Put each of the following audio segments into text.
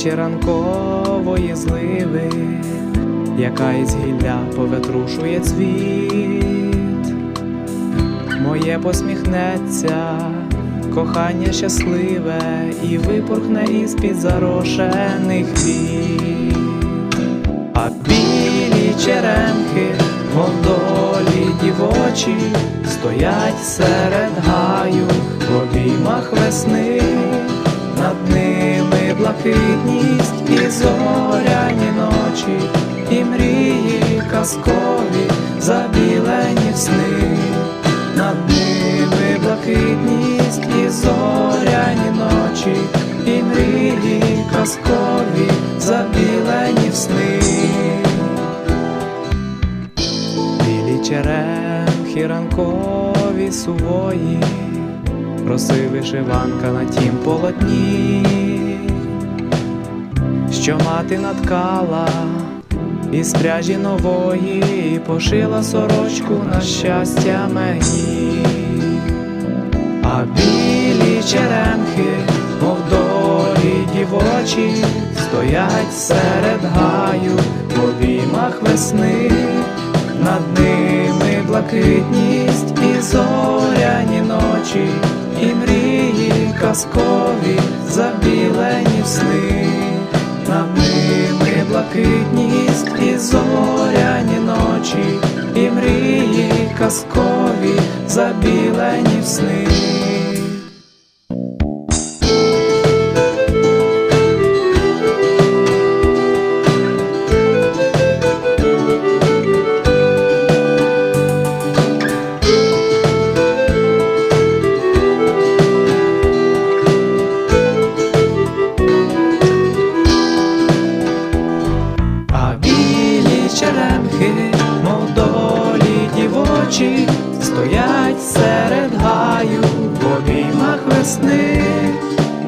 Вітер ранкової зливи, яка із гілля поветрушує цвіт, моє посміхнеться, кохання щасливе і випорхне із-під зарошених віт, а білі черемхи, мов долі дівочі, стоять серед гаю в обіймах весни, блакитність і зоряні ночі, і мрії казкові, забілені сни, над ними блакитність і зоряні ночі, і мрії казкові, забілені сни. Білі черемхи ранкові сувої, роси вишиванка на тім полотні, що мати наткала. Із пряжі нової, пошила сорочку на щастя мені, а білі черемхи, мов долі дівочі, стоять серед гаю в обіймах весни, над ними блакитність і зоряні ночі, і мрії казкові, забілені сни, блакитність і зоряні ночі, і мрії казкові, забілені сни. Стоять серед гаю в обіймах весни,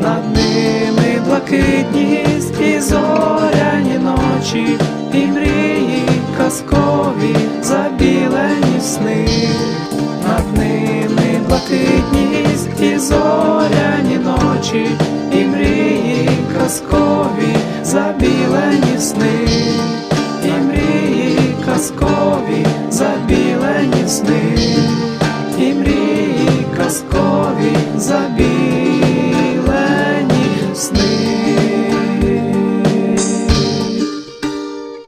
над ними блакитність і зоряні ночі, і мрії казкові, забілені сни, над ними блакитність і зоряні ночі, і мрії казкові, забілені сни, і мрії казкові,